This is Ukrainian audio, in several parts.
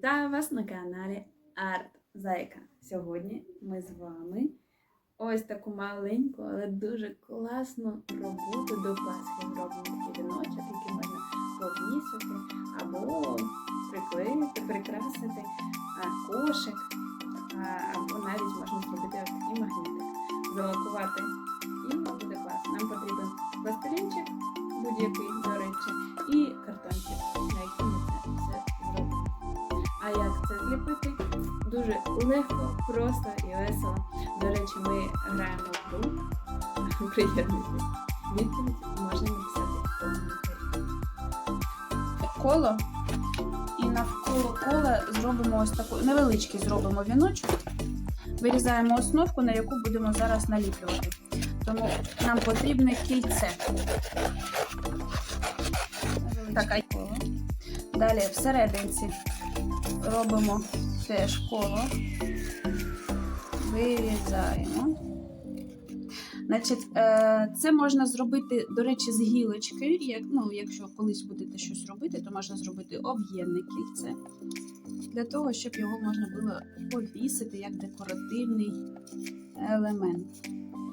Вітаю вас на каналі Арт Зайка. Сьогодні ми з вами ось таку маленьку, але дуже класну роботу до Пасхи. Робимо такий віночок, який можна повісити або приклеїти, прикрасити кошик, або навіть можна зробити такий магнітик, залакувати. Дуже легко, просто і весело. До речі, ми граємо в гру. Приєднуйтесь. Відповідь можна написати в коментарі. коло. І навколо кола зробимо ось таку невеличкий зробимо віночок. Вирізаємо основку, на яку будемо зараз наліплювати. Тому нам потрібне кільце. Таке коло. Далі всерединці робимо теж коло. Вирізаємо. Значить, е, це можна зробити, до речі, з гілочки. Як, ну, якщо колись будете щось робити, то можна зробити об'ємне кільце для того, щоб його можна було повісити як декоративний елемент.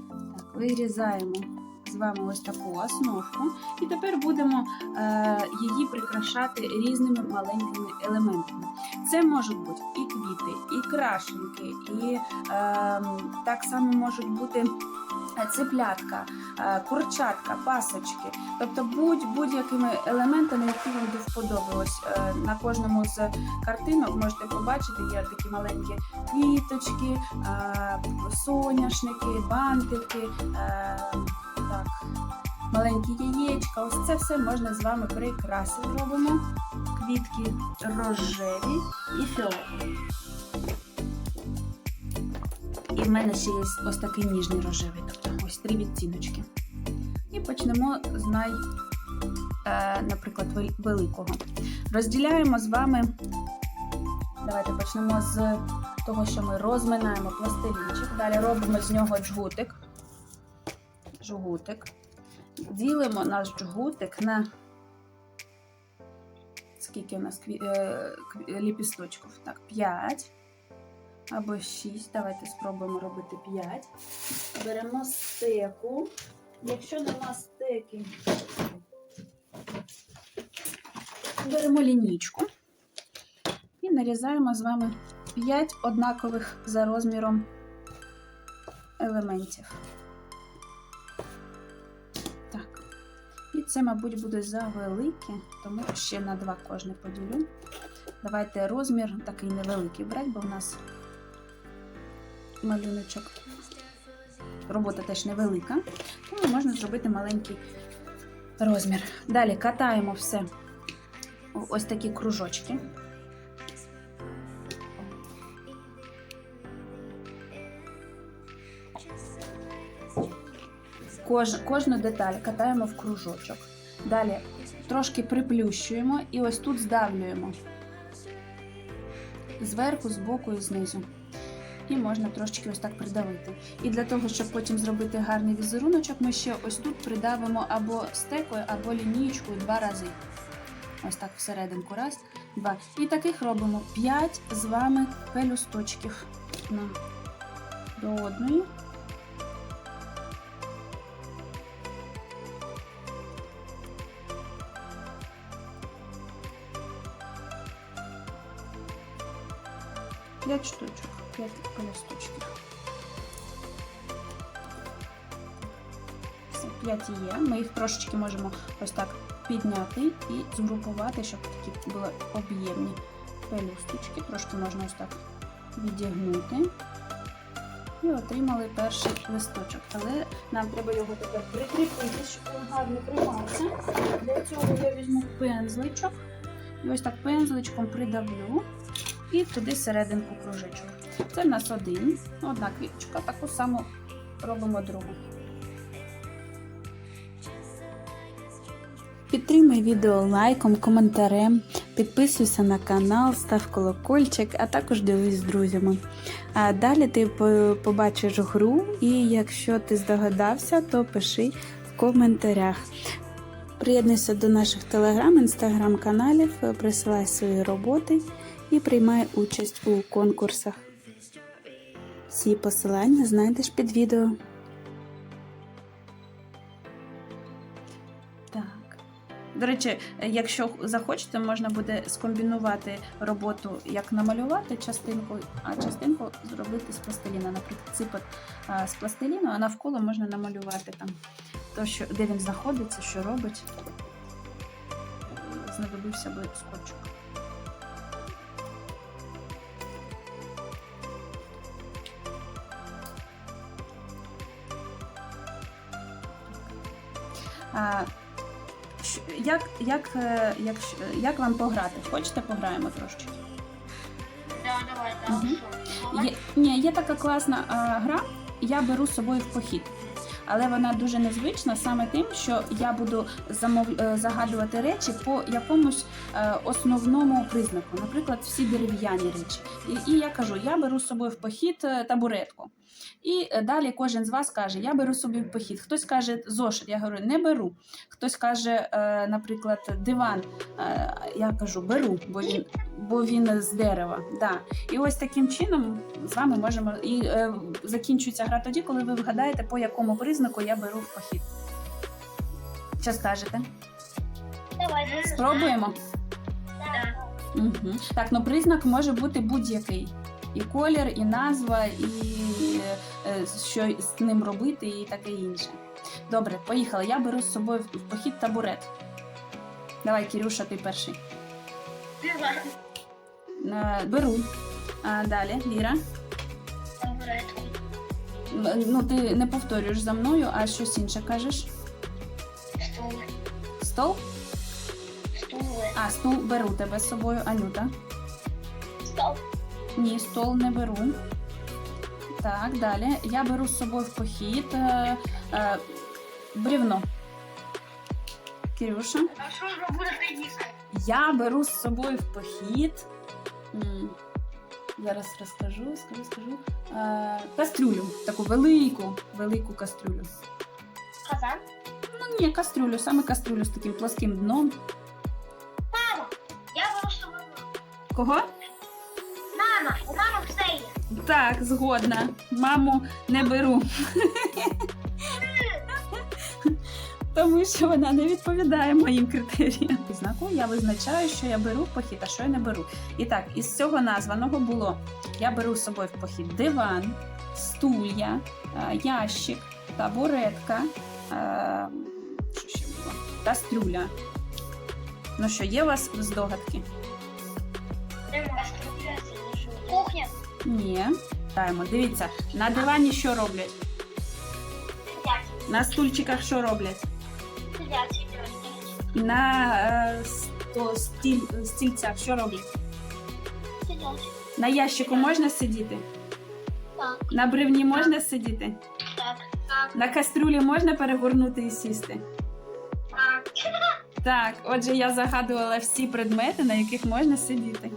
Так, вирізаємо вами ось таку основку, і тепер будемо е, її прикрашати різними маленькими елементами. Це можуть бути і квіти, і крашенки, і е, так само можуть бути цеплятка, е, курчатка, пасочки. Тобто будь будь-якими елементами, які вам до е, на кожному з картинок можете побачити, є такі маленькі квіточки, е, соняшники, бантики, е, так, маленькі яєчка. Ось це все можна з вами прикрасити. Робимо квітки рожеві і фіолетові. І в мене ще є ось такий ніжний рожевий, тобто ось три відтіночки. І почнемо з най, е, наприклад, великого. Розділяємо з вами. Давайте почнемо з того, що ми розминаємо пластилінчик. Далі робимо з нього джгутик. Джгутик. Ділимо наш джгутик на скільки у нас кві... е, ліпісточків? Так, 5 або 6. Давайте спробуємо робити 5. Беремо стеку. Якщо нема стеки, беремо лінійку і нарізаємо з вами 5 однакових за розміром елементів. Це, мабуть, буде завелике, тому ще на два кожне поділю. Давайте розмір такий невеликий брати, бо в нас малюночок. Робота теж невелика, тому можна зробити маленький розмір. Далі катаємо все ось такі кружочки. Кож, кожну деталь катаємо в кружочок. Далі трошки приплющуємо і ось тут здавлюємо зверху, збоку і знизу. І можна трошечки ось так придавити. І для того, щоб потім зробити гарний візеруночок, ми ще ось тут придавимо або стекою, або лінієчкою два рази. Ось так всерединку. Раз, два. І таких робимо 5 з вами пелюсточків до одної. П'ять штучок, п'ять пелюсточків. Все, п'ять є. Ми їх трошечки можемо ось так підняти і згрупувати, щоб такі були об'ємні пелюсточки. Трошки можна ось так відігнути. І отримали перший листочок. Але нам треба його тепер прикріпити, щоб він гарно тримався. Для цього я візьму пензличок. І ось так пензличком придавлю і туди серединку кружечок. Це в нас один, одна квіточка, таку саму робимо другу. Підтримай відео лайком, коментарем, підписуйся на канал, став колокольчик, а також ділись з друзями. А далі ти побачиш гру, і якщо ти здогадався, то пиши в коментарях. Приєднуйся до наших телеграм, інстаграм каналів, присилай свої роботи і приймає участь у конкурсах. Всі посилання знайдеш під відео. Так. До речі, якщо захочете, можна буде скомбінувати роботу, як намалювати частинку, а частинку зробити з пластиліна. Наприклад, ципот з пластиліну, а навколо можна намалювати там то, що, де він знаходиться, що робить. Знадобився би скотчик. Як, як, е, як, як вам пограти? Хочете пограємо трошки? Да, давай, да. Що? Є, ні, є така класна а, гра, я беру з собою в похід. Але вона дуже незвична саме тим, що я буду замов... е, загадувати речі по якомусь е, основному признаку, наприклад, всі дерев'яні речі. І, і я кажу, я беру з собою в похід е, табуретку. І е, далі кожен з вас каже, я беру собі похід. Хтось каже зошит, я говорю, не беру. Хтось каже, е, наприклад, диван. Е, я кажу, беру, бо він, бо він з дерева. Да. І ось таким чином з вами можемо. І закінчується гра тоді, коли ви вгадаєте, по якому признаку я беру в похід. Що скажете? Давай, ну, Спробуємо? Да. Угу. Так, ну признак може бути будь-який. І колір, і назва, і е, що з ним робити, і таке інше. Добре, поїхали. Я беру з собою в похід табурет. Давай, Кірюша, ти перший. Е, беру. А, далі, Ліра. Табуретку. Ну, ти не повторюєш за мною, а щось інше кажеш. Стул. Стол? Стули. А, стул беру тебе з собою, Анюта. Стол. Ні, стол не беру. Так, далі. Я беру з собою в похід. Е, е, брівно. Кирюша. А що ж ви будете їсти? Я беру з собою в похід. М, Зараз розкажу, скажу, скажу. Е, кастрюлю. Таку велику, велику кастрюлю. Казан. Ну ні, кастрюлю, саме кастрюлю з таким плоским дном. Мама. Я беру з собою. Кого? Так, згодна. Маму не беру. Тому що вона не відповідає моїм критеріям. Знаку я визначаю, що я беру в похід, а що я не беру. І так, із цього названого було: я беру з собою в похід диван, стулья, е, ящик, табуретка. е, Що ще було? Кастрюля. Ну що, є у вас здогадки? Кухня. Ні. Даємо. Дивіться, на дивані що роблять? На стульчиках що роблять? На е, сто, стіль, стільцях що роблять? На ящику можна сидіти? Так. На бревні можна сидіти? Так. Так. На кастрюлі можна перегорнути і сісти? Так. Так, отже, я загадувала всі предмети, на яких можна сидіти.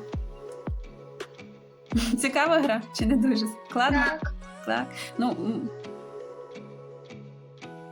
Цікава гра чи не дуже? Складно? Так. Так. Ну,